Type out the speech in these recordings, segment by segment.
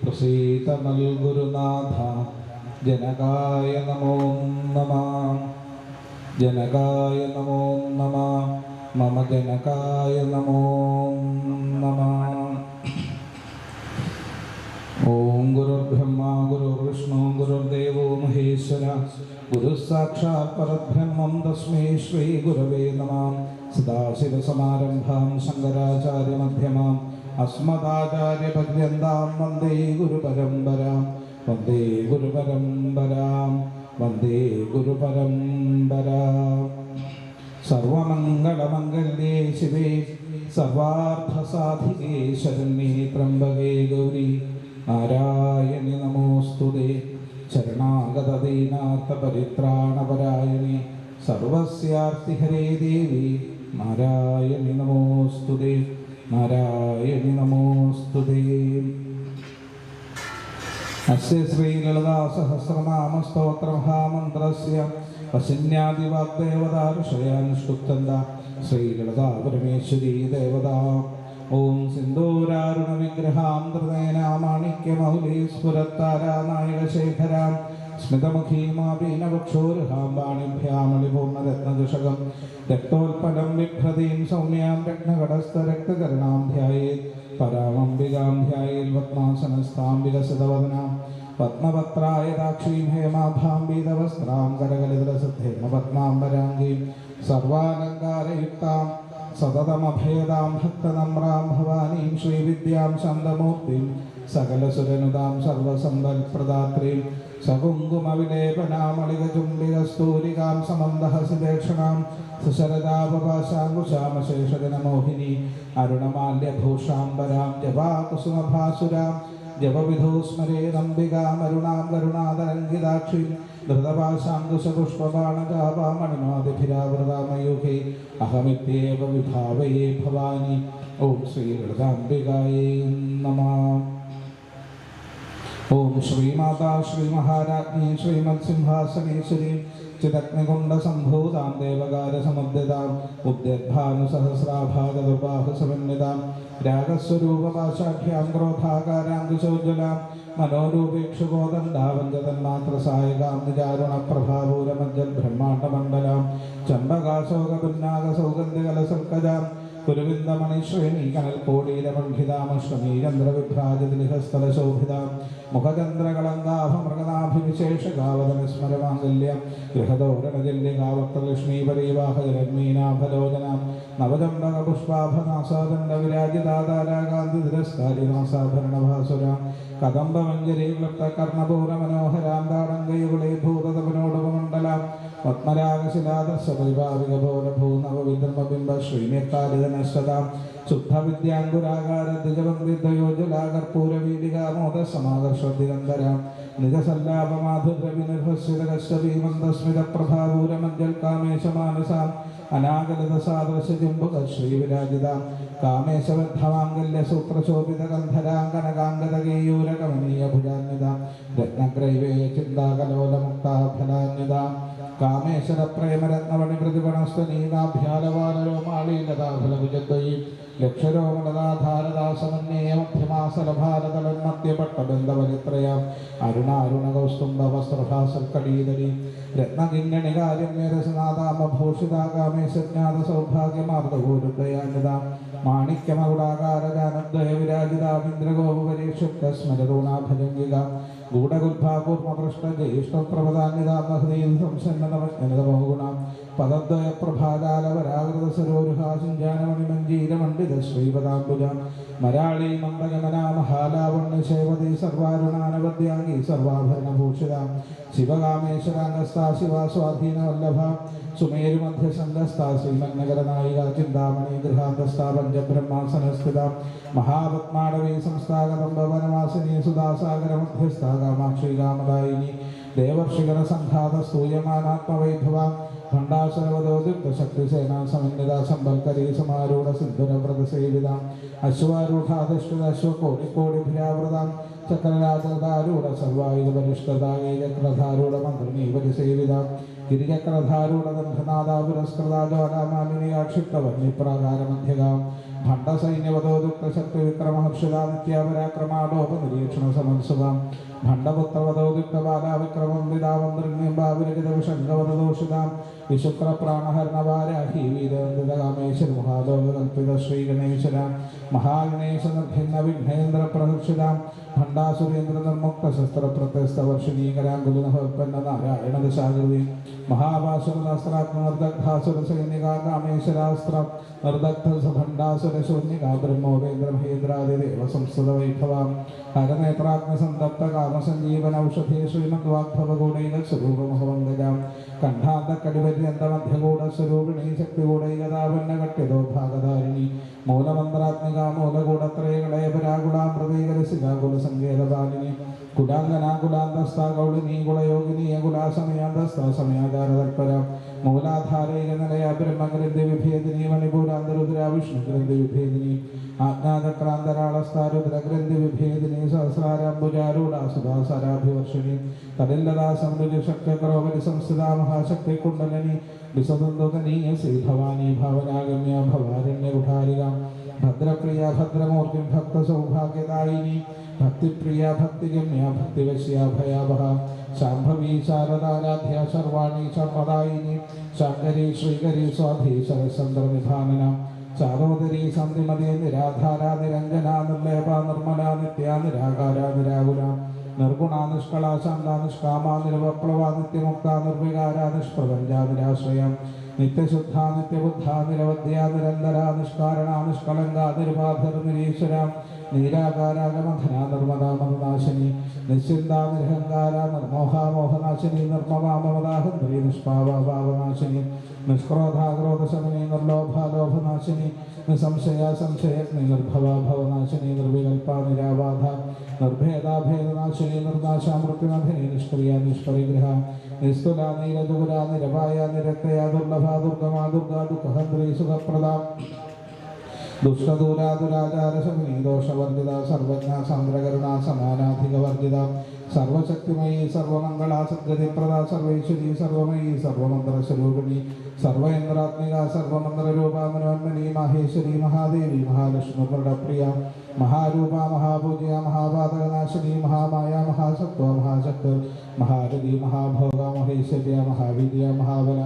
പ്രസീത നൽഗുരുനാഥ ജനകായ നമോ നമ ജനകായ നമോ നമ മമ ജനകായ നമോ നമ ഓം ഗുരുർബ്രഹ്മ ഗുരുർവിഷ്ണു ഗുരുർദേവോ മഹേശ്വര ഗുരു സാക്ഷാത് പരബ്രഹ്മം തസ്മൈ ശ്രീ ഗുരവേ നമ സദാശിവസമാരംഭാം ശങ്കരാചാര്യമധ്യമാം അസ്മദാചാര്യപര്യന്താം വന്ദേ ഗുരു ഗുരുപരമ്പരാം. വന്ദേ ഗുരു ഗുരുപരമ്പരാം. വന്ദേ ഗുരു ഗുരുപരമ്പരാം. സർവമംഗളമംഗല്യേ ശിവേ. സർവാർത്ഥസാധികേ ശരണ്യേ ത്രംബകേ ഗൗരി. നാരായണി നമോസ്തുതേ. ശരണാഗതദീനാർത്ഥപരിത്രാണപരായണി സർവസ്യാർത്തിഹരേ ദേവി. നാരായണി നമോസ്തുതേ. നാരായണി നമോസ്തുതേ അസ്യ ശ്രീലളിതാസഹസ്രനാമസ്തോത്രമഹാമന്ത്രസ്യ വശന്യാദിവാഗ്ദേവതാരുഷയാനുഷ്ടുത്തന്ത ശ്രീലളിതാ പരമേശ്വരീ ദേവത. ഓം സിന്ദൂരാരുണ വിഗ്രഹാം തൃനേനാമാണിക്യമൗലീസ്ഫുരത്താരാനായകശേഖരാം സ്മിതമുഖീമാപീനവക്ഷോരുഹാം പാണിഭ്യാമളിപൂർണരത്നദുഷകം രക്തോ ഹൃദയം സൗമ്യാം രത്നകടസ്ഥരക്തകരണാം ധ്യായേത് പരാമംബികാം ധ്യായേൽ പത്മാസനസ്ഥാം വികസിതവദനാം പത്മപത്രായതാക്ഷീം ഹേമാഭാം വീതവസ്ത്രാം കരകലിതരസിദ്ധേമപത്മാംബരാംഗീം സർവാലങ്കാരയുക്താം സതതമഭയതാം ഭക്തനമ്രാം ഭവാനീം ശ്രീവിദ്യാം ശാന്തമൂർത്തിം സകലസുരനുതാം സർവസമ്പൽപ്രദാത്രീം സകുങ്കുമവിലേപനാമളികചുംബികസ്തൂരികാം സമന്തഹസിദേക്ഷണാം സുശരദാപപാശാങ്കുശാമശേഷജനമോഹിനി അരുണമാല്യഭൂഷാംബരാം ജപാകുസുമഭാസുരാം ജപവിധോ സ്മരേരംബികാം അരുണാം കരുണാതരംഗിതാക്ഷീം ധൃതപാശാങ്കുശപുഷ്പബാണചാപാമണിമാതിഭിരാവൃതാമയൂഹേ അഹമിത്യേവ വിഭാവയേ ഭവാനി. ഓം ശ്രീ ശ്രീഹൃദാംബികായേ നമഃ. ഓം ശ്രീമാതാ ശ്രീമഹാരാജ്ഞി ശ്രീമത്സിംഹാസനേശ്വരീ ചിദഗ്നികുണ്ഡസംഭൂതാം ദേവകാരസമുദ്യതാം ഉദ്യദ്ഭാനുസഹസ്രാഭാഗതുപാഹുസമന്വിതാം രാഗസ്വരൂപപാശാഖ്യാം ക്രോധാകാരാങ്കുശോജ്വലാം മനോരൂപേക്ഷുബോധണ്ടാവഞ്ചതന്മാത്രസായകാം നിജാരുണപ്രഭാപൂരമജ്ജൽ ബ്രഹ്മാണ്ഡമണ്ഡലാം ചമ്പകാശോകപുന്നാഗസൗഗന്ധികലസൽക്കജാം കുരുവിന്ദമണിശ്രേണി കനൽ കോടീരമണ്ഡിതാമശ്വമീരന്ദ്രവിഭ്രാജതിലിഹസ്ഥലശോഭിതാം മുഖചന്ദ്രകളങ്കാഭമൃഗനാഭിവിശേഷകാവതനസ്മരമാംഗല്യം ഗൃഹദോരണജല്യകാവക്തലക്ഷ്മീപരീവാഹജലന്മീനാഭലോചനാം നവചമ്പകപുഷ്പാഭനാസാദണ്ഡവിരാജിതാതാരാകാന്തിരസ്കാരിനാസാഭരണഭാസുരാം കദംബമഞ്ജരീക്ലപ്തകർണപൂരമനോഹരാം താടങ്കയുകളെ ശ്രീനിക്കാലിതനശ്വതാം നിജസല്ലാപമാധുദ്രവിനിർഭസ്മിതകശ്യപീമന്ദസ്മിത പ്രഭാപൂരമഞ്ജൽകാമേശമാനസാം അനാഗലിതസാദൃശജുംബുക ശ്രീവിരാജിതാം കാമേശബദ്ധമാംഗല്യസൂത്രശോഭിതഗന്ധരാങ്കനകാംഗതകേയൂരകമനീയഭുജാന്വിതാം രത്നഗ്രൈവേ ചിന്താകലോലമുക്താഫലാന്വിതാം. കാമേശ്വര പ്രേമരത്നവണി പ്രതിപണസ്തുനീതാഭ്യാലവാലരോമാളീലതാഫലഭുജദ്വയീ ലക്ഷരോമണദാധാരദാസമന്യേയമധ്യമാസലഭാരതലന്മത്യപട്ടബന്ധവലിത്രയാം അരുണാരുണകൗസ്തുംഭവസ്ത്രഭാസൽക്കടീതരീ രത്നകിങ്കണികാര്യമ്യരസനാഥാമഭൂഷിതാകാമേശജ്ഞാത സൗഭാഗ്യമാർദ്ദഭൂരുദ്വയാന്വിതാം മാണിക്യമകുടാകാരജാനദ്വയ വിരാജിതാമിന്ദ്രഗോപരീക്ഷുക്ത സ്മരതൂണാഭജംഗികാം ഗൂഢഗുൽഭാകൂർമപൃഷ്ടജ്യേഷ്ഠപ്രപദാന്വിതാമഹദീം സംസന്നതമജ്ഞനതമോഗുണാം പദദ്വയപ്രഭാജാലവരാകൃതസരോരുഹാസിഞ്ചാനമണിമഞ്ജീരമണ്ഡിത ശ്രീപദാംബുജാം മരാളീ മന്ദഗമനാമഹാലാവണ്യ സർവാരുണാനവദ്യാംഗി സർവാഭരണഭൂഷിത ശിവകാമേശ്വരാംഗസ്ഥാ ശിവാസ്വാധീന വല്ലഭ സുമേരുമധ്യസംഗസ്ഥാ ശ്രീമന്നഗരനായിക ചിന്താമണി ഗൃഹാന്തസ്ഥാ പഞ്ചബ്രഹ്മാസനസ്ഥിത മഹാപത്മാടവീ സംസ്ഥാഗതം ഭവനവാസിനി സുധാസാഗരമധ്യസ്ഥാ കാമാക്ഷി കാമദായിനി ദേവർഷികര സംഘാത സ്തൂയമാനാത്മവൈഭവ ഭണ്ഡാസുരവതോദിപ്തശക്തിസേനാ സമന്വിത സമ്പൽക്കരീ സമാരൂഢ സിന്ധുരവ്രത സേവിത അശ്വാരൂഢാധിഷ്ഠിത അശ്വകോടിക്കോടിഭിരാവൃതാം ചക്രരാജധാരൂഢ സർവായുധ പരിഷ്കൃതായേ ചക്രധാരൂഢ മന്ത്രിണീപരി സേവിത ഗിരിചക്രധാരൂഢ ഗന്ധനാഥ പുരസ്കൃത ജ്വാലാമാലിനി ആക്ഷിപ്തവർണിപ്രാകാരമധ്യകാം ഭണ്ഡസൈന്യവതോ ദുഃഖശക്തി വിക്രമഹർഷിത നിത്യാപരാക്രമാടോപനിരീക്ഷണ സമൻസുഖം ഭണ്ഡപുത്രവതോ ദുഃഖബാലാവിക്രമം പിതാവം ദൃഗ്നിംബാവിരകിത വിഷംഗവതദോഷിതാം വിശുക്ര പ്രാണഹരണവാരാഹി വീരവന്ദിതകാമേശ്വര മഹാലോകകൽപ്പിത ശ്രീഗണേശ്വര വിഘ്നേന്ദ്ര ഹരനേത്രാഗ്ന സന്തപ്ത കാമസഞ്ജീവന ഔഷധേ ശ്രീമദ് വാഗ്ഭവഗുണൈക സ്വരൂപമുഖമംഗജാം കണ്ഠാന്ത കടിപര്യന്ത മധ്യകൂട സ്വരൂപിണി ശക്തികൂടൈകതാപന്ന കട്യതോ ഭാഗധാരിണി. മൂലമന്ത്രാത്മിക മൂലകൂടത്രയകളെ പരാകുളാം സങ്കേതപാലിനി കുലാംഗനാകുലാന്തസ്ഥ കൗളിനി കുളയോഗിനി കുലാസമയാന്തസ്ഥ സമയാകാരതൽപര മൂലാധാരയിലെ നിലയ ബ്രഹ്മഗ്രന്ഥി വിഭേദിനി മണിപൂരാന്തരുദ്ര വിഷ്ണുഗ്രന്ഥി വിഭേദിനി ആജ്ഞാതക്രാന്തരാളസ്ഥാരുദ്രഗ്രന്ഥി വിഭേദിനി സഹസ്രാരംബുജാരൂഢ സുധാസരാഭിവർഷിണി തടില്ലതാ സമൃജ ശക്തികരോപരി സംസ്ഥിത മഹാശക്തി കുണ്ടലിനി വിസതന്തോകനീയ ശ്രീഭവാനി ഭവനാഗമ്യ ഭവാരണ്യ കുഠാരിക ഭദ്രപ്രിയ ഭദ്രമൂർത്തി ഭക്ത സൗഭാഗ്യദായിനി ഭക്തിപ്രിയ ഭക്തിഗമ്യ ഭക്തിവശ്യ ഭയാവഹ ശാംഭവി ശാരദാരാധ്യ സർവാണി സർവദായിനി ശങ്കരി ശ്രീകരി സ്വാധി ശരചന്ദ്ര നിധാനന ചാരോദരി സന്ധിമതി നിരാധാര നിരഞ്ജന നിർലേപ നിർമ്മല നിത്യ നിരാകാര നിരാകുല. നിർഗുണ നിഷ്കള ശാന്ത നിഷ്കാമ നിരവപ്ലവ നിത്യമുക്ത നിർവികാര നിഷ്പ്രപഞ്ച നിരാശ്രയം. നിത്യശുദ്ധ നിത്യബുദ്ധ നിരവധ്യ നിരന്തര നിഷ്കാരണ നിഷ്കളങ്ക നിരീശ്വര നീരാകാരാഗമധന നിർമ്മദ മമനാശിനി നിശ്ചിന്ത നിരഹങ്കാര നിർമോഹ മോഹനാശിനി നിർമ്മമ മമദാഹന്ദ്രി നിഷ്പാവ ഭാവനാശിനി നിഷ്ക്രോധാക്രോധശമനി നിർലോഭാലോഭനാശിനി നിസംശയ സംശയഗ്നി നിർഭവ ഭവനാശിനി നിർവികൽപ നിരാബാധ നിർഭേദാഭേദനാശിനി നിർനാശ മൃത്യുനധിനി നിഷ്ക്രിയ നിഷ്പരിഗ്രഹ നിസ്തുല നീരദുര നിരപായ നിരക്തയ ദുർലഭ ദുർഗമാ ദുർഗാ ദുഃഖഹന്ത്രി സുഖപ്രദ. ദുഷ്ടദൂരാതുരാചാരശമിനി ദോഷവർജിത സർവജ്ഞ സാന്ദ്രകരുണ സമാനാധികവർജിത സർവശക്തിമയി സർവമംഗള സദ്ഗതിപ്രദ സർവൈശ്വരി സർവമയി സർവമന്ത്രസ്വരൂപിണി സർവേന്ദ്രാത്മിക സർവമന്ത്രരൂപ മനോന്മനി മഹേശ്വരി മഹാദേവി മഹാലക്ഷ്മി പ്രിയ മഹാരൂപ മഹാപൂജ്യ മഹാപാതകനാശിനി മഹാമായ മഹാസത്വ മഹാശക്തി മഹാരതി മഹാഭോഗ മഹേശ്വര്യ മഹാവിദ്യ മഹാബല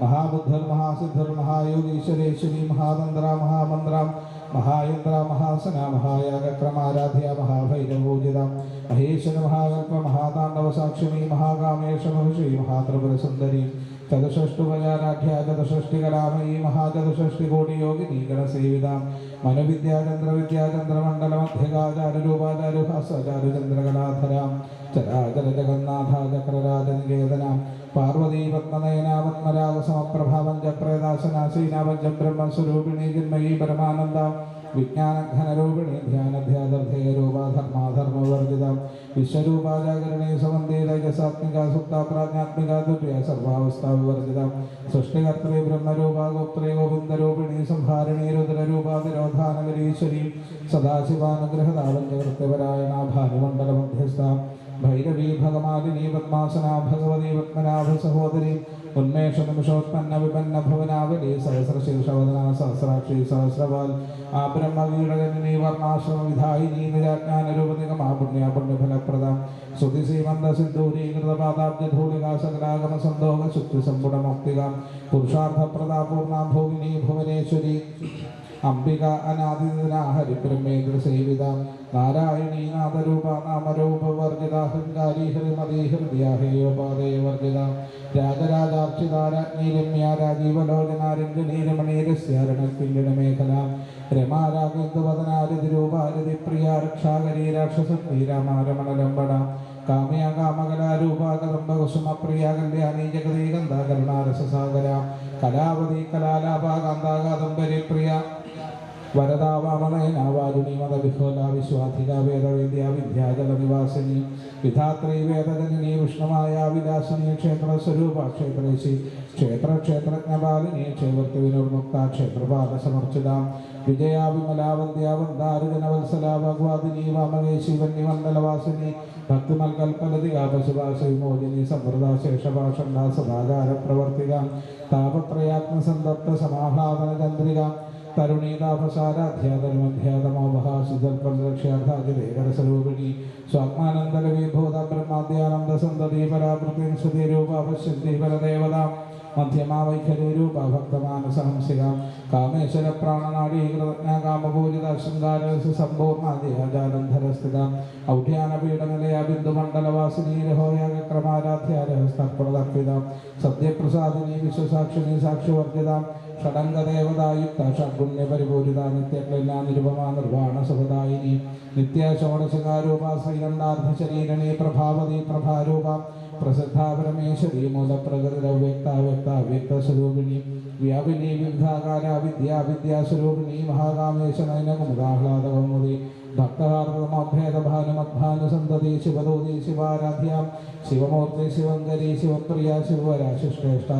महाबुद्धर महासिद्धर महायोगीश्वरेश्वरी महामंद्रा महामंदरा महायंद्रा महासना महायागक्रमाराध्या महाभैरवोजिता महेश्वर महाकल्प महातांडव साक्षिणी महाकामेश महर्षि महात्रपुर सुंदरी ചതുഷ്ടുഭയാരാധ്യ ചതുഷ്ടികലാമയി മഹാചതുഷ്ടി കോടി യോഗിനി ഗണസേവിത മനുവിദ്യാചന്ദ്ര വിദ്യാചന്ദ്രമണ്ഡല മധ്യകാചാരുരൂപാചാരുഹാസാചാരുചന്ദ്രകലാധര ചരാചര ജഗന്നാഥ ചക്രരാജ നികേതന പാർവതീ പത്മനയന പത്മരാഗ സമപ്രഭാവം ചക്രദാസനാസീനാവഞ്ചം ബ്രഹ്മസ്വരൂപിണി ജന്മയീ പരമാനന്ദ. വിജ്ഞാനഘനരൂപിണി ധ്യാനധ്യാധർധേയരൂപാധർമാധർമ്മവർജിത വിശ്വരൂപാജാഗരണേ സമന്തേ രജസാത്മിക സുപ്ത പ്രാജ്ഞാത്മിക ദുര്യ സർവാവസ്ഥാ വിവർജിത സൃഷ്ടികർത്തേ ബ്രഹ്മരൂപ ഗോത്രേ ഗോവിന്ദരൂപിണി സംഹാരിണി രുദ്രരൂപാതിരോധാനഗരീശ്വരി സദാശിവാനുഗ്രഹതാവഞ്ചകൃത്യപരായണ ഭാനുമണ്ഡല മധ്യസ്ഥ ഭൈരവീ ഭഗമാലിനി പത്മാസന ഭഗവതി പത്മനാഭ സഹോദരി ഉന്മേഷ നിമിഷോത്പന്ന വിപന്ന ഭുവനാവലി സഹസ്രശീർഷവദന സഹസ്രാക്ഷി സഹസ്രവാൽ ആ ബ്രഹ്മവീടകനി വർണാശ്രമ വിധായിനി ആ പുണ്യ പുണ്യഫലപ്രദ ശ്രുതി ശ്രീമന്ത സിദ്ധൂരീകൃത പാദാബ്ജധൂളിക സകലാഗമ സന്തോക ശുദ്ധി സമ്പുട മുക്തിക പുരുഷാർത്ഥ പ്രദാപൂർണ ഭോഗിനി ഭുവനേശ്വരി അംബിക അനാദിതനാ ഹരിബ്രഹ്മേന്ദ്ര സേവിത നാരായണീ നാദരൂപ നാമരൂപ വർജിത ഹൃങ്കാരി ഹൃമതി ഹൃദയ ഹേയോപാദയ വർജിത രാജരാജാർച്ചിതാരാജ്ഞി രമ്യ രാജീവലോചന പ്രിയ രക്ഷാകരീ രാക്ഷസ രാമാരമണലംബട കാമ്യ കലാവതി കലാലാപ കാന്താകാദംബരി പ്രിയ വരദാവാമനയന വാരുണി മതവിഹോല വിശ്വാധിക വേദവേദ്യ വിദ്യാജല നിവാസിനി. വിധാത്രി വേദജനനി വിഷ്ണുമായ വിലാസിനി ക്ഷേത്രസ്വരൂപ ക്ഷേത്രേശി. ക്ഷേത്ര ക്ഷേത്രജ്ഞപാലിനി ക്ഷേവർത്തി വിനുർമുക്ത ക്ഷേത്രപാദ സമർച്ചിത. വിജയ വിമലാവന്ധ്യ വന്ദാരുജനവത്സല ഭഗവാദിനി വാമകേശി വന്യമണ്ഡലവാസിനി. ഭക്തിമൽകൽപ്പലതിക പശുഭാഷ വിമോചിനി സദാചാര പ്രവർത്തിക താപത്രയാത്മസന്തപ്ത സമാഹ്ലാദന ചന്ദ്രിക തരുണീതാപസാരാധ്യാതമധ്യാതമോപഹാസിതൽപരക്ഷാർത്ഥാജിതേകരസ്വരൂപിണി സ്വാത്മാനന്ദലവിഭൂത ബ്രഹ്മാദ്യാനന്ദ സന്തതി പരാകൃതിം ശ്രുതി രൂപ പശ്യന്തി പരദേവത മധ്യമാ വൈഖരി രൂപ ഭക്തമാനസഹംസിക കാമേശ്വര പ്രാണനാടീകൃതജ്ഞ കാമപൂജിത ശൃംഗാരസ് സമ്പൂർണാദിയാജാലന്ധരസ്ഥിത ഔഢ്യാനപീഠനിലയ ബിന്ദുമണ്ഡലവാസിനി രഹോയാഗക്രമാരാധ്യാരഹസ്തപ്രദർപ്പിത സത്യപ്രസാദിനി വിശ്വസാക്ഷിണി സാക്ഷിവർജിത ഷടംഗദേവതായുക്ത ഷഡ്ഗുണ്യപരിപൂരിത നിത്യക്ലില്ല നിരുപമാ നിർവാണ സുഖദായിനി നിത്യ ഷോഡശകാരൂപ ശ്രീകണ്ഠാർദ്ധ ശരീരണി പ്രഭാവതി പ്രഭാരൂപ പ്രസിദ്ധ പരമേശ്വരി വ്യാപിനി വിവിധാകാര വിദ്യാ വിദ്യാസ്വരൂപിണി മഹാകാമേശ നയനകുമുദാഹ്ലാദകൗമുദി ഭക്തഹാർദ്ദമഭേദഭാനുമദ്ഭാനുസന്തതി ശിവദൂതി ശിവാരാധ്യാം ശിവമൂർത്തി ശിവങ്കരി ശിവപ്രിയ ശിവരാശിഷ്ടേഷ്ട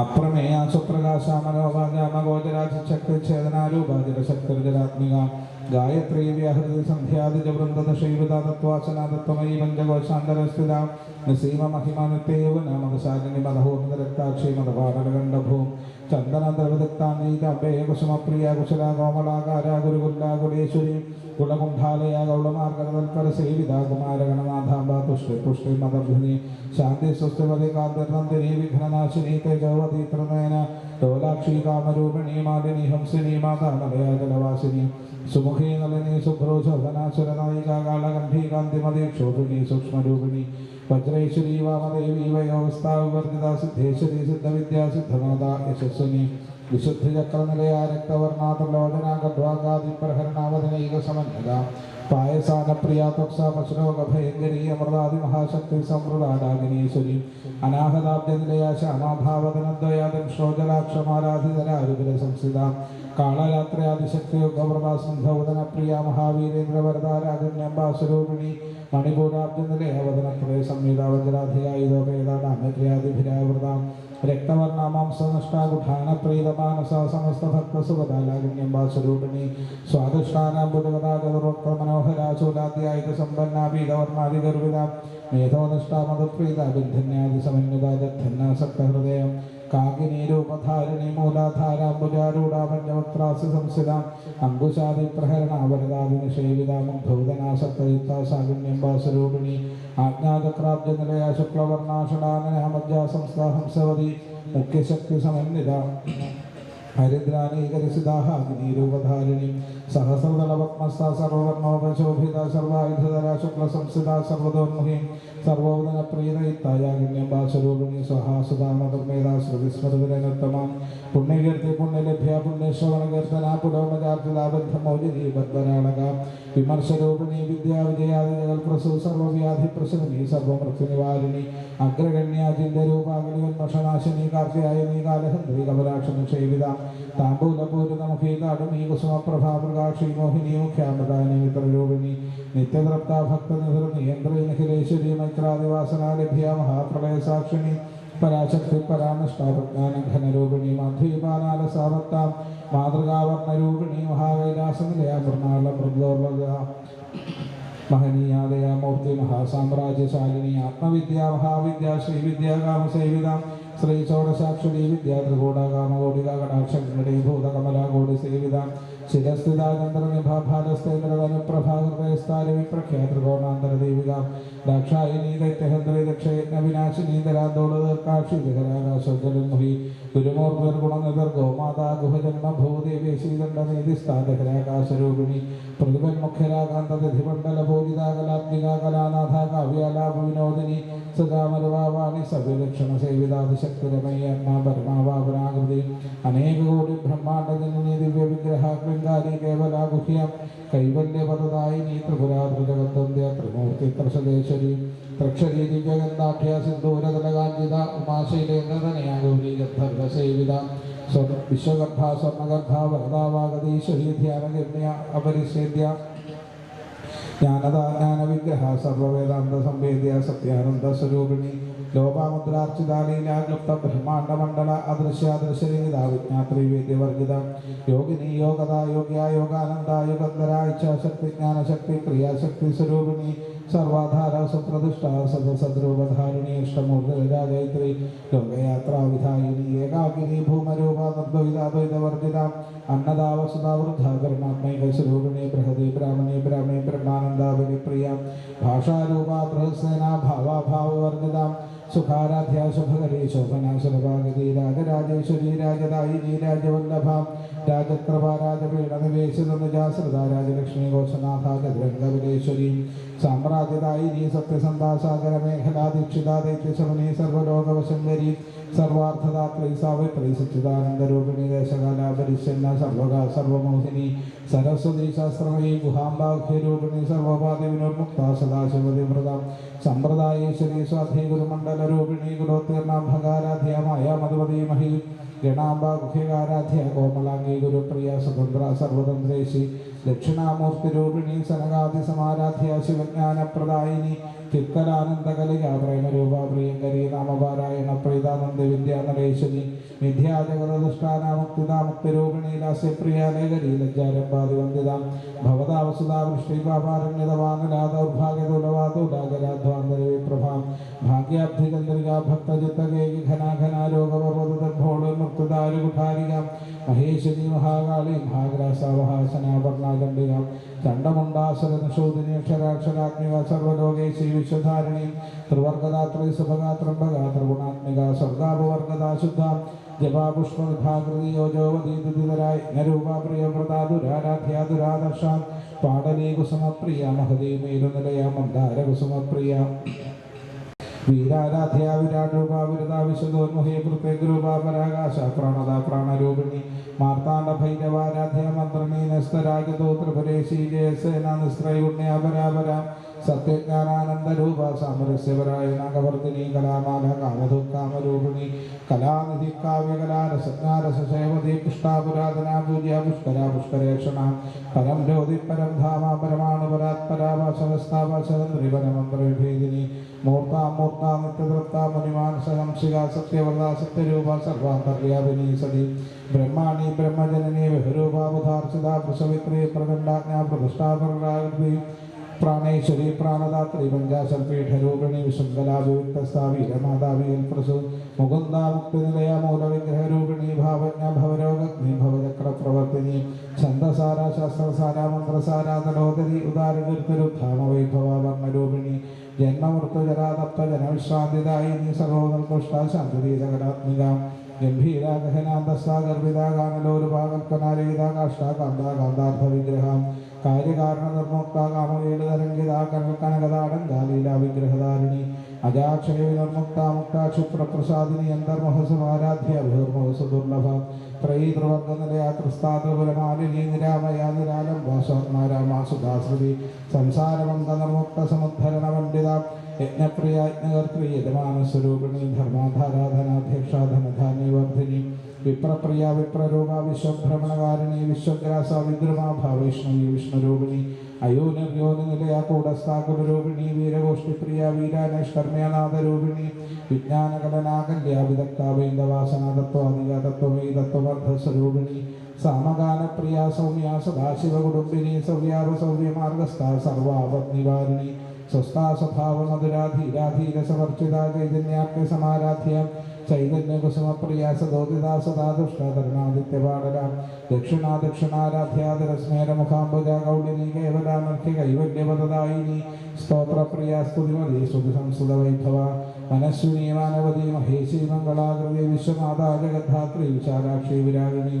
അപ്രമേയ സുപ്രകാശ മനോഭാഗോചരാശക്തി ഛേദനാരൂപാചരശക്തിർജരാത്മിക ഗായത്രി വ്യാഹൃതി സന്ധ്യാദിജ വൃന്ദത ശൈവത തത്വാസന തത്വമയി പഞ്ചകോശാന്തരസ്ഥിത നസീമ മഹിമ നിത്യേവ നാമകശാലിനി മദഹോന്നരക്താക്ഷി മദപാടലകണ്ഡഭൂം ചന്ദന ദ്രവദത്താനീകമ്പേ കുസുമപ്രിയ കുശല കോമളാകാര ഗുരുകുല്ല കുലേശ്വരി കുളകുണ്ഠാലയ ഗൗളമാർഗതൽപര സേവിത കുമാരഗണനാഥാംബ തുഷ്ടി പുഷ്ടി മദർഭിനി ശാന്തി സ്വസ്തിപതി കാന്തർനന്ദിനി വിഘ്നനാശിനി തേജവതി ത്രിനയന ലോലാക്ഷി കാമരൂപിണി മാലിനി ഹംസിനി മാതാ മലയാ ജലവാസിനി സുമുഖി നളിനി ശുഭ്രോ ശോഭനാസുരനായിക കാളകണ്ഠി കാന്തിമതി ക്ഷോഭിണി സൂക്ഷ്മരൂപിണി വജ്രൈശ്വരി വാമദേവി വയോവസ്ഥാവിവർജിത സിദ്ധേശ്വരി സിദ്ധവിദ്യാ സിദ്ധനാഥ യശസ്വിനി വിശുദ്ധചക്രനിലയാ രക്തവർണാതലോചന ഗഡ്വാഗാദി പ്രഹരണാവധനൈക സമന്വത പായസാനപ്രിയ ത്വക്സ പശ്രോഗഭയങ്കരി അമൃതാദി മഹാശക്തി സമൃതാടാഗിനീശ്വരി അനാഹതാബ്ജനിലയ ശ്യാമാഭാവതനദ്വയാദം ശ്രോജലാക്ഷമാരാധിതരാരുതിര സംസ്ഥിത കാളരാത്രിയാദിശക്തി യുഗപ്രഭാസന്ധൗതന പ്രിയ മഹാവീരേന്ദ്ര വരദാരാഗണ്യംബാസ്വരൂപിണി മണിപൂരാബ്ജനിലയ വദനത്രയ സംഹിത വജ്രാധികായുധോപേതാടാമ്യത്രിയാദിഭിരാവൃതാം രക്തവർണമാംസനഷ്ടാകുഠാനപ്രീതമാനസ സമസ്ത ഭക്തസുഖദാലാഗണ്യംബാസ്വരൂപിണി സ്വാദിഷ്ടാനാംബുജഗദാഗതവൃത്ത മനോഹരാചൂലാദ്യായുധ സമ്പന്ന പീതവർണാദിഗർവിത മേധോനിഷ്ഠാമതപ്രീത ബിന്ധിന്യാദി സമന്വിത ജദ്ധന്നാസക്തഹൃദയം കാകിനീരൂപധാരിണി മൂലാധാരാംബുജാരൂഢ പഞ്ചവക്രാസി സംസ്ഥിത അങ്കുശാദി പ്രഹരണാവരദാദി നിഷേവിത നിഷേവിതാമം സാഗുണ്യംബാസ്വരൂപിണി ആജ്ഞാചക്രാബ്ജനിലയ ശുക്ലവർണാഷടാനന മജ്ജാ സംസ്ഥാ ഹംസവതി മുഖ്യശക്തി സമന്വിത ഹരിദ്രാനീകരിസിതാഹാഗ്നീരൂപധാരിണി സഹസ്രദളപത്മസ്ഥ സർവർണോപശോഭിത സർവായുധര ശുക്ലസംസ്ഥിത സർവതോന്മുഖി. സർവോദന പ്രീതയിത്തായാഗണ്യംബാസ്വരൂപിണി സ്വഹാസുതാമതമേത ശ്രുതിസ്മൃതിരംഗത്തമാം പുണ്യകീർത്തി പുണ്യലഭ്യ പുണ്യശ്രവണകീർത്തന പുരോമചാർജിതാബദ്ധമൗലിനി ബദ്ധരാളക വിമർശരൂപിണി വിദ്യാവിജയാദിജകൾ പ്രസു സർവവ്യാധി പ്രസവനി സർവമൃത്യുനിവാരിണി അഗ്രഗണ്യാചിന്യരൂപാകലിവന്മഷനാശിനി കാർത്തിയായനി കാലഹന്ത്രി കമലാക്ഷണ ക്ഷേവിത താമ്പൂലപൂരിതമുഖീ ഈ കുസുമപ്രഭാപ്രകാക്ഷി മോഹിനി മുഖ്യാമൃതാനി മിത്രരൂപിണി നിത്യതൃപ്ത ഭക്തനിധർ നിയന്ത്രി നിഖിലേശ്വരി മൈത്രാദിവാസനാലഭ്യ മഹാപ്രളയ സാക്ഷിണി പരാശക്തി പരാമഷ്ടാപ്രജ്ഞാനഘനരൂപിണി മാധവീപാനാലസാവത്താം മാതൃകാവർണരൂപിണി മഹാകൈലാസനിലയ മൃണാള മൃദോർവക മഹനീയാദയ മൂർത്തി മഹാസാമ്രാജ്യശാലിനി ആത്മവിദ്യ മഹാവിദ്യ ശ്രീവിദ്യ കാമസേവിത ശ്രീ ചോടസാക്ഷരി വിദ്യ ത്രികൂട കടാക്ഷങ്ങളുടെ ഭൂത കമലാകോടി സേവിത ശിരസ്ഥിത ചന്ദ്രനിഭാഭാരസ്തേന്ദ്രനുപ്രഭാകൃതയസ്ഥാരി പ്രഖ്യാതൃകോണാന്തര ദേവിക ദാക്ഷായിനി ദൈത്യഹന്ത്രി ദക്ഷയജ്ഞ വിനാശിനി ദരാന്തോള ദീർഘാക്ഷി വിഹരാകാശോജ്ജലുമുഹി ഗുരുമൂർത്തിർ ഗുണനിധർ ഗോമാതാ ഗുഹജന്മ ഭൂദേവി ശ്രീദണ്ഡ നീതിസ്ഥാന്തഹരാകാശരൂപിണി പ്രതിപൻ മുഖ്യരാകാന്തതിമണ്ഡല പൂജിതാകലാത്മിക കലാനാഥ കാവ്യാലാഭ വിനോദിനി സദാമരവാണി സവിലക്ഷണ സേവിതാദിശക്തിരമയ്യമ്മ പരമാവാപനാകൃതി അനേക കോടി ബ്രഹ്മാണ്ഡ ജനനീ ദിവ്യ വിഗ്രഹ കൃങ്കാരി കേവലാഗുഹ്യം ഗുഹ്യം കൈവല്യപദദായിനി ത്രിപുരാതൃജഗത്വന്ത്യ ത്രിമൂർത്തി ത്രശദേശരി ത്രക്ഷരി ദിവ്യഗന്ധാഭ്യ സിന്ദൂരതലകാഞ്ചിത ഉമാശൈലേന്ദ്രതനയാ ഗൗരി ഗന്ധർവസേവിത. വിശ്വഗർഭ സ്വർണഗർഭ വരദാവാഗതീശ്വരി ധ്യാനഗമ്യ അപരിഷേദ്യ ജ്ഞാനദ ജ്ഞാനവിഗ്രഹ സർവവേദാന്ത സംവേദ്യ സത്യാനന്ദ സ്വരൂപിണി. ലോപാമുദ്രാർച്ചിതാലീലാക്ലുപ്ത ബ്രഹ്മാണ്ഡ മണ്ഡല അദൃശ്യാദൃശ്യലിംഗിത വിജ്ഞാത്രി വേദ്യവർജിത യോഗിനി യോഗത യോഗ്യ യോഗാനന്ദ യുഗന്ധര ഇച്ഛാശക്തി ജ്ഞാനശക്തി ക്രിയാശക്തി സ്വരൂപിണി സർവാധാര സുപ്രതിഷ്ഠ സദസദ്രൂപധാരിണി ഇഷ്ടമൂർത്തിരാജയത്രി ലോകയാത്രാവിധായിനി ഏകാകിനി ഭൂമരൂപ നിർദ്വൈതാദ്വൈതവർജിത അന്നദാവസുതാവൃദ്ധ പരമാത്മൈക സ്വരൂപിണി ബൃഹതി ബ്രാഹ്മണി ബ്രാഹ്മണി ബ്രഹ്മാനന്ദാപരി പ്രിയ ഭാഷാരൂപ ബൃഹസേന ഭാവാഭാവവർജിത സുഖാരാധ്യ ശുഭകരി ശോഭന സുലഭാഗതി രാജരാജേശ്വരി രാജദായിനി രാജവല്ലഭ രാജകൃപ രാജപീഠനിവേശിത രാജലക്ഷ്മി ഘോഷനാഥ ചതുരംഗവിലേശ്വരി സാമ്രാജ്യദായിനി നീ സത്യസന്ധാസാഗര മേഖലാ ദീക്ഷിത ദൈത്യശമനി സർവലോകവശങ്കരി സർവാർത്ഥദാത്രി സാവിത്രി സച്ചിദാനന്ദരൂപിണി ദേശകാലാപരിശന്ന സർവകാ സർവമോഹിനി സരസ്വതി ശാസ്ത്രമയി ഗുഹാംബാഖ്യരൂപിണി സർവപാതി വിനോന്മുക്ത സദാശിവതിമൃതം സമ്പ്രദായേശ്വരി സ്വാധീ ഗുരുമണ്ഡലരൂപിണി ഗുരോത്തീർണ ഭഗാരാധ്യമായ മധുമതി മഹി ഗണാംബ ഗുഹ്യകാരാധ്യ കോമളാംഗി ഗുരുപ്രിയ സ്വതന്ത്ര സർവതന്ത്രേശി ദക്ഷിണാമൂർത്തിരൂപിണി സനകാതി സമാരാധ്യ ശിവജ്ഞാനപ്രദായിനി കിക്കലാനന്ദകലിക പ്രേമരൂപ പ്രിയങ്കരി നാമപാരായണ പ്രീതാനന്ദ വിദ്യാനരേശ്വരി വിദ്യാജഗതദുഷ്ടാനാമുക്തിദാമുക്തിരൂപിണി ലാസ്യപ്രിയ ലേഖരി ലജ്ജാരംഭാതി വന്ദിതാം. ഭവതാവസുതാ വൃഷ്ടിപാപാരണ്യതവാനലാദൗർഭാഗ്യതുലവാതുലാഗരാധ്വാന്തര വിപ്രഭാം ഭാഗ്യാബ്ധിചന്ദ്രിക ഭക്തചിത്തകേകി ഘനാഘനാരോഗപർവതോന്മുക്തദാരുകുഠാരിക മഹേശ്വരി മഹാകാളി മഹാഗ്രാസാവഹാസനാപർണാദണ്ഡിക ചണ്ഡമുണ്ടാസുരനിഷോദിനി അക്ഷരാക്ഷരാഗ്നിക സർവലോകേശി വിശ്വധാരിണി ത്രിവർഗദാത്രി സുഭഗാത്രംബക ത്രിഗുണാത്മിക സ്വർഗാപവർഗദാ ശുദ്ധ ജപാപുഷ്പവിഭാകൃതി യോജോവതീതുതിതരായി നരൂപ പ്രിയവ്രതാദുരാരാധ്യാദുരാദർശാൻ പാടലീ കുസുമപ്രിയ മഹദീ മേലുനിലയ മന്ദാര കുസുമപ്രിയ വീരാരാധ്യ വിരാട് രൂപ വിരത വിശദോന്മുഖേ പ്രത്യേക രൂപ പ്രാണത പ്രാണരൂപിണി. മാർത്താണ്ഡ ഭൈരവാരാധ്യ മന്ത്രണി നസ്തരാഗതോ ത്രിപുരേശി ജയസേന നിസ്ത്രൈഗുണ്യ പരാപര സത്യജ്ഞാനാനന്ദ രൂപ സാമരസ്യപരായ നാഗവർദ്ധിനി കലാമാല കാമധു കാമരൂപിണി കലാനിധി കാവ്യകലാരസജ്ഞാരസേവതി പുഷ്ടാപുരാതന പൂജ്യ പുഷ്കര പുഷ്കരേക്ഷണ പരം ജ്യോതി പരം ധാമ പരമാണു പരാത്പരാഭാസവസ്ഥാഭാസതന്ത്രി മൂർത്ത മൂർത്താമൂർത്ത നിത്യതൃപ്ത മുനിമാനസഹംസിക സത്യവ്രത സത്യരൂപ സർവാന്തര്യാപിനി സതി ബ്രഹ്മാണി ബ്രഹ്മജനനി ബഹുരൂപ ബുധാർച്ചിത പ്രസവിത്രി പ്രദണ്ഡാജ്ഞ പ്രതിഷ്ഠാപരാകൃതി പ്രാണേശ്വരി പ്രാണദാത്രി പഞ്ചാശൽപീഠരൂപിണി വിശൃംഖലാഭിയുക്തസ്ഥാവീരമാതാവിയൽ പ്രസു മുകുന്ദ മുക്തിനിലയ മൂലവിഗ്രഹരൂപിണി ഭാവജ്ഞ ഭവരോഗഗ്നി ഭവചക്ര പ്രവർത്തിനി ഛന്ദസാര ശാസ്ത്രസാര മന്ത്രസാര തലോദരി ഉദാരകീർത്തരുദ്ധാമവൈഭവ വർണരൂപിണി ജന്മമൃത്യുജരാതപ്ത ജനവിശ്രാന്തിദായിനി സർവോൽകൃഷ്ട ശാന്തി ജഗടാത്മിക ഗംഭീര ഗഹനാന്തസ്ഥാ ഗർഭിത ഗാനലോലുപാകൽപ്പനാരീത കാഷ്ട കാന്ത കാന്താർത്ഥ വിഗ്രഹം കാര്യകാരണ നിർമുക്ത കാമവേലുതരംഗിത കനകതാടങ്കാലീല വിഗ്രഹധാരിണി അജാക്ഷയ വിനിർമുക്ത മുക്ത ക്ഷുപ്രപ്രസാദിനി അന്തർമുഖസുമാരാധ്യ ബഹിർമുഖസു ദുർലഭ ത്രയീതൃവർഗനിലയ ത്രിസ്ഥാതൃപുരമാലിനി നിരാമയ നിരാലംബ സ്വർണാരാമ സുധാശ്രുതി സംസാരമന്ത നിർമുക്ത സമുദ്ധരണ പണ്ഡിത യജ്ഞപ്രിയ യജ്ഞകർത്തൃ യജമാനസ്വരൂപിണി ധർമാധാരാധനാധ്യക്ഷ ധനധാന്യവർദ്ധിനി. വിപ്രപ്രിയ വിപ്രരോഗ വിശ്വഭ്രമണകാരിണി വിശ്വഗ്രാസ വിദ്രുമാ ഭാവൈഷ്ണവി വിഷ്ണുരൂപിണി അയോനിർയോനി നിലയ കൂടസ്ഥാകുലരൂപിണി വീരഗോഷ്ഠിപ്രിയ വീരാനൈഷ്കർമ്മ്യനാഥരൂപിണി വിജ്ഞാനകലനാകല്യ വിദഗ്ധ വൈന്ദവാസന തത്വാധിക തത്വമേ തത്വമർദ്ധസ്വരൂപിണി സാമഗാനപ്രിയ സൗമ്യ സദാശിവകുടുംബിനി സൗവ്യാവ സൗവ്യമാർഗസ്ഥ സർവാപത്നിവാരിണി സ്വസ്ഥാ സ്വഭാവ മധുരാധീരാധീര സമർച്ചിത ചൈതന്യാപ്യ സമാരാധ്യ ചൈതന്യ കുസുമപ്രിയ സദോദിത സദാ ദുഷ്ടതരണാദിത്യപാടര ദക്ഷിണാ ദക്ഷിണാരാധ്യാദരസ്മേര മുഖാംബുജ കൗളിനി കേവലാമർഖ്യ കൈവല്യപദായിനി സ്തോത്രപ്രിയ സ്തുതിമതി സ്തുതി സംസ്കൃത വൈഭവ മനസ്വിനി മഹേശി മംഗളാകൃതി വിശ്വമാതാ ജഗദ്ധാത്രി വിശാലാക്ഷി വിരാഗിണി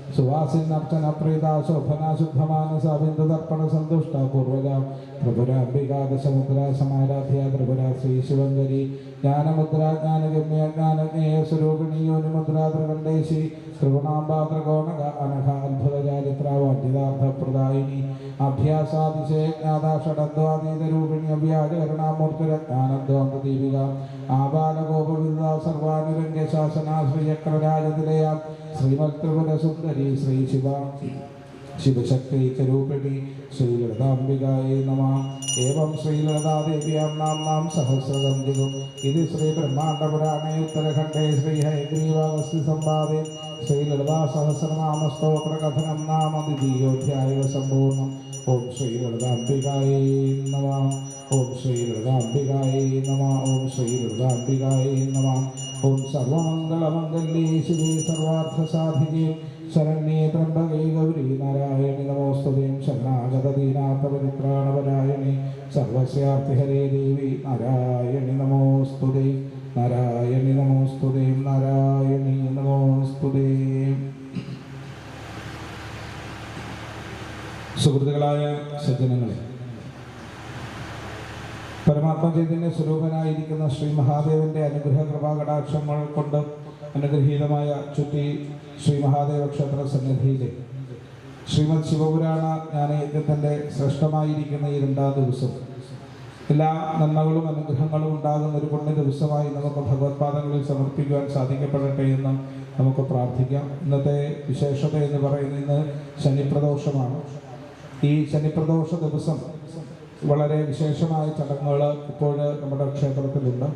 सुवासीन अर्चन प्रीता शोभना शुद्धमानस बिंदुदर्पण संतुष्टा पूर्वजा ത്രിപുരാംബിക ദശമുദ്ര സമാരാധ്യ ത്രിപുര ശ്രീ ശിവങ്കരി. ജ്ഞാനമുദ്ര ജ്ഞാനഗമ്യ ജ്ഞാനജ്ഞേയ സ്വരൂപിണി യോനിമുദ്ര ത്രികണ്ഠേശി ത്രിഗുണാംബ ത്രികോണക അനഘ അത്ഭുത ചാരിത്ര വാദ്യതാർത്ഥപ്രദായിനി അഭ്യാസാതിശയ ജ്ഞാതാഷഡദ്വാതീതരൂപിണി അവ്യാജകരണാമൂർത്തിരജ്ഞാനദ്വാന്ത സർവാനുരംഗ ശാസനാശ്രീചക്രരാജതിലയ ശ്രീമത് ശ്രീ ശിവ. ശിവശക്തി സ്വരൂപിണി ശ്രീലളിതാംബികായേ നമ ഏവം ശ്രീലളിതാദേവ്യാം നാം സഹസ്രദന്തികം ഇത് ശ്രീ ബ്രഹ്മാണ്ഡപുരാണേ ഉത്തരഖണ്ഡേ ശ്രീ ഹൈഗ്രീവാഗസ്തി സംവാദേ ശ്രീലളിതാ സഹസ്രനാമസ്തോത്ര കഥനം നാമ ദ്വിതീയോധ്യായ സമ്പൂർണം ഓം ശ്രീലളിതാംബികായേ നമ ഓം ശ്രീലളിതാംബികായേ നമ ഓം ശ്രീലളിതാംബികായേ നമ ഓം സർവമംഗളമംഗല്യേ ശിവേ സർവാർത്ഥസാധികേ ശരണ്യേ ത്രംബകേ ഗൗരി നാരായണി നമോസ്തുതേ ശരണാഗതദീനാഥപരിത്രാണപരായണി സർവസ്യാർത്ഥിഹരേ ദേവി നാരായണി നമോസ്തുതേ നാരായണി നമോസ്തുതേ നാരായണി നമോസ്തുതേ സുഹൃത്തുക്കളായ സജ്ജനങ്ങളെ പരമാത്മ ചൈതന്യ സ്വരൂപനായിരിക്കുന്ന ശ്രീ മഹാദേവന്റെ അനുഗ്രഹ കൃപാകടാക്ഷങ്ങൾ കൊണ്ട് അനുഗ്രഹീതമായ ചുറ്റി ശ്രീ മഹാദേവ ക്ഷേത്ര സന്നിധിയിൽ ശ്രീമദ് ശിവപുരാണ ജ്ഞാനയജ്ഞത്തിന്റെ ശ്രേഷ്ഠമായിരിക്കുന്ന ഈ രണ്ടാം ദിവസം. എല്ലാ നന്മകളും അനുഗ്രഹങ്ങളും ഉണ്ടാകുന്ന ഒരു പുണ്യ ദിവസമായി നമുക്ക് ഭഗവത്പാദങ്ങളിൽ സമർപ്പിക്കുവാൻ സാധിക്കപ്പെടട്ടെ എന്ന് നമുക്ക് പ്രാർത്ഥിക്കാം. ഇന്നത്തെ വിശേഷത എന്ന് പറയുന്നത് ഇന്ന് ശനിപ്രദോഷമാണ്. ഈ ശനിപ്രദോഷ ദിവസം വളരെ വിശേഷമായ ചടങ്ങുകൾ ഇപ്പോൾ നമ്മുടെ ക്ഷേത്രത്തിലുണ്ട്.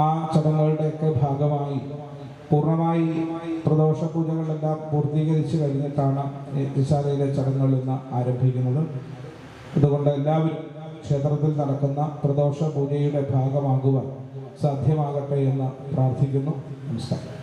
ആ ചടങ്ങുകളുടെയൊക്കെ ഭാഗമായി പൂർണമായി പ്രദോഷ പൂജകളെല്ലാം പൂർത്തീകരിച്ച് കഴിഞ്ഞിട്ടാണ് ഈ വിശാലയിലെ ചടങ്ങുകൾ ഇന്ന് ആരംഭിക്കുന്നത്. അതുകൊണ്ട് എല്ലാവരും ക്ഷേത്രത്തിൽ നടക്കുന്ന പ്രദോഷ പൂജയുടെ ഭാഗമാകുവാൻ സാധ്യമാകട്ടെ എന്ന് പ്രാർത്ഥിക്കുന്നു. നമസ്കാരം.